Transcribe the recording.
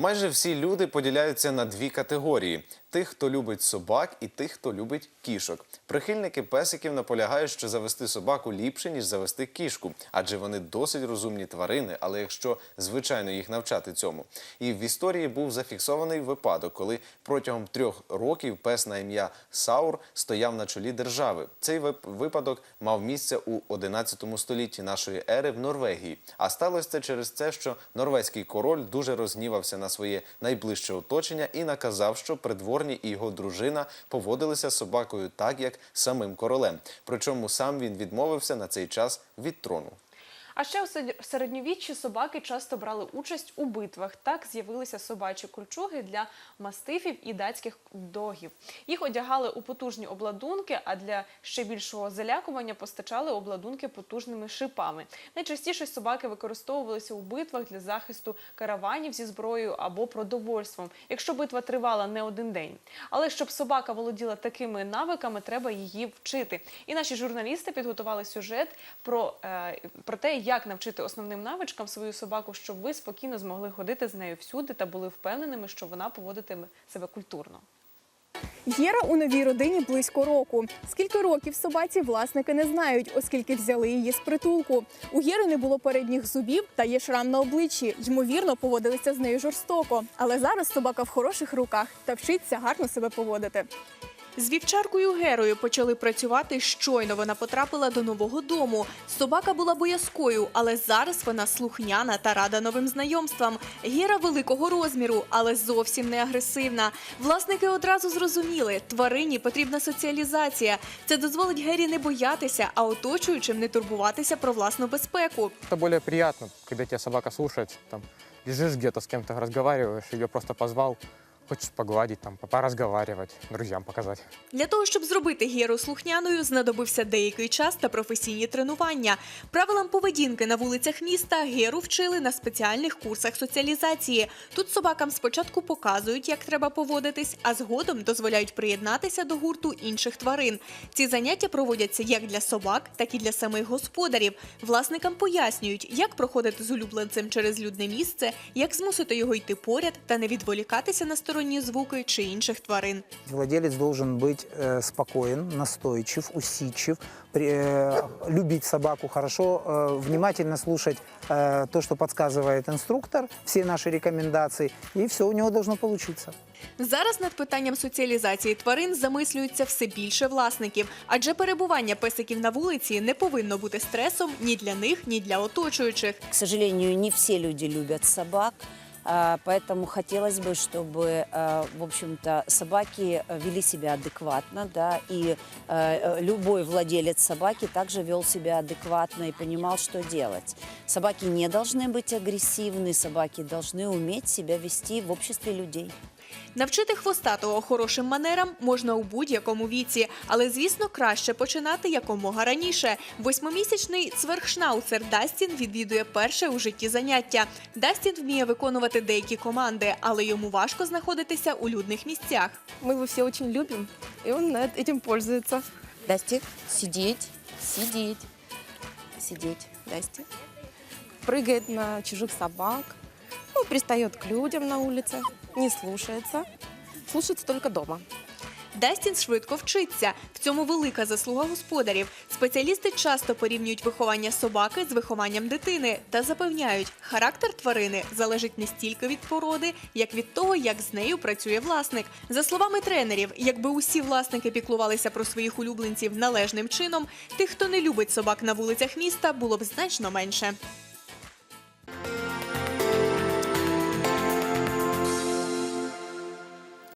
Майже всі люди поділяються на дві категорії: тих, хто любить собак, і тих, хто любить кішок. Прихильники песиків наполягають, що завести собаку ліпше ніж завести кішку, адже вони досить розумні тварини. Але якщо звичайно їх навчати цьому, і в історії був зафіксований випадок, коли протягом трьох років пес на ім'я Саур стояв на чолі держави. Цей випадок мав місце у 11 столітті нашої ери в Норвегії. А сталося це через те, що норвезький король дуже розгнівався на своє найближче оточення і наказав, що придворні і його дружина поводилися з собакою так, як самим королем. Причому сам він відмовився на цей час від трону. А ще у серед- середньовіччі собаки часто брали участь у битвах. Так з'явилися собачі кольчуги для мастифів і датських догів. Їх одягали у потужні обладунки, а для ще більшого залякування постачали обладунки потужними шипами. Найчастіше собаки використовувалися у битвах для захисту караванів зі зброєю або продовольством, якщо битва тривала не один день. Але щоб собака володіла такими навиками, треба її вчити. І наші журналісти підготували сюжет про, е, про те, як навчити основним навичкам свою собаку, щоб ви спокійно змогли ходити з нею всюди та були впевненими, що вона поводитиме себе культурно. Єра у новій родині близько року. Скільки років собаці власники не знають, оскільки взяли її з притулку. У Єри не було передніх зубів та є шрам на обличчі. Ймовірно, поводилися з нею жорстоко. Але зараз собака в хороших руках та вчиться гарно себе поводити. З вівчаркою Герою почали працювати щойно вона потрапила до нового дому. Собака була боязкою, але зараз вона слухняна та рада новим знайомствам. Гера великого розміру, але зовсім не агресивна. Власники одразу зрозуміли, тварині потрібна соціалізація. Це дозволить Гері не боятися, а оточуючим не турбуватися про власну безпеку. Это более приятно, когда тебя собака слушает, там, лежишь где-то с кем-то разговариваешь, ее просто позвал, хочешь погладить, там, поразговаривать, друзьям показать. Для того, щоб зробити Геру слухняною, знадобився деякий час та професійні тренування. Правилам поведінки на вулицях міста Геру вчили на спеціальних курсах соціалізації. Тут собакам спочатку показують, як треба поводитись, а згодом дозволяють приєднатися до гурту інших тварин. Ці заняття проводяться як для собак, так і для самих господарів. Власникам пояснюють, як проходити з улюбленцем через людне місце, як змусити його йти поряд та не відволікатися на сторонні звуки чи інших тварин. Владелец должен быть э, спокоен, настойчив, усидчив, при- э, любить собаку хорошо, э, внимательно слушать э, то, что подсказывает инструктор, все наши рекомендации, и все у него должно получиться. Зараз над питанням соціалізації тварин замислюються все більше власників, адже перебування песиків на вулиці не повинно бути стресом ні для них, ні для оточуючих. К сожалению, не все люди любят собак, а, поэтому хотелось бы, чтобы, а, в общем-то, собаки э, вели себя адекватно, да, и э, э, любой владелец собаки также вел себя адекватно и понимал, что делать. Собаки не должны быть агрессивны, собаки должны уметь себя вести в обществе людей. Навчити хвостатого хорошим манерам можна у будь-якому віці, але звісно краще починати якомога раніше. Восьмимісячний цверхшнауцер Дастін відвідує перше у житті заняття. Дастін вміє виконувати деякі команди, але йому важко знаходитися у людних місцях. Мы его все очень любим, и он над этим пользуется. Дастик, сидеть, сидеть, сидеть, Дастик. Прыгает на чужих собак, ну, пристает к людям на улице, не слушается. Слушается только дома. Дастін швидко вчиться. В цьому велика заслуга господарів. Спеціалісти часто порівнюють виховання собаки з вихованням дитини та запевняють, характер тварини залежить не стільки від породи, як від того, як з нею працює власник. За словами тренерів, якби усі власники піклувалися про своїх улюбленців належним чином, тих, хто не любить собак на вулицях міста, було б значно менше.